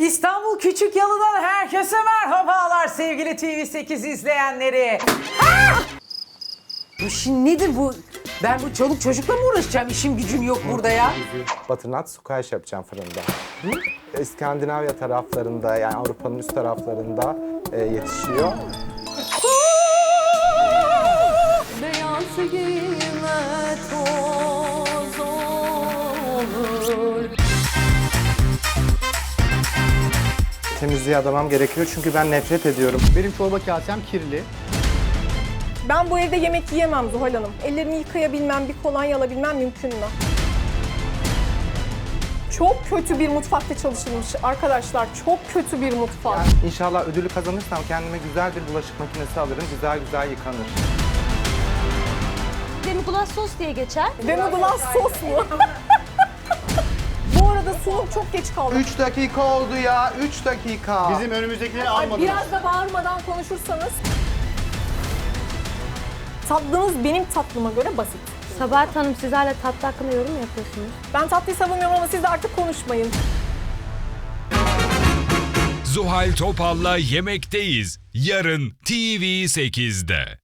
İstanbul Küçük Yalı'dan herkese merhabalar sevgili TV8 izleyenleri. Ah! Bu şimdi nedir bu? Ben bu çoluk çocukla mı uğraşacağım? İşim gücüm yok burada ya. Butternut squash yapacağım fırında. İskandinavya taraflarında yani Avrupa'nın üst taraflarında e, yetişiyor. Beyaz giyime toz olur Temizliğe adamam gerekiyor çünkü ben nefret ediyorum. Benim çorba kasem kirli. Ben bu evde yemek yiyemem Zuhal Hanım. Ellerimi yıkayabilmem, bir kolonya alabilmem mümkün mü? Çok kötü bir mutfakta çalışılmış arkadaşlar. Çok kötü bir mutfak. İnşallah ödülü kazanırsam kendime güzel bir bulaşık makinesi alırım. Güzel güzel yıkanır. Demi-glace sos diye geçer. Demoglass sos mu? sunum çok geç kaldı. 3 dakika oldu ya. 3 dakika. Bizim önümüzdekileri Ay, almadınız. biraz da bağırmadan konuşursanız. Tatlınız benim tatlıma göre basit. Sabahat Hanım siz hala tatlı hakkında yorum mu yapıyorsunuz? Ben tatlıyı savunmuyorum ama siz de artık konuşmayın. Zuhal Topal'la Yemekteyiz. Yarın TV8'de.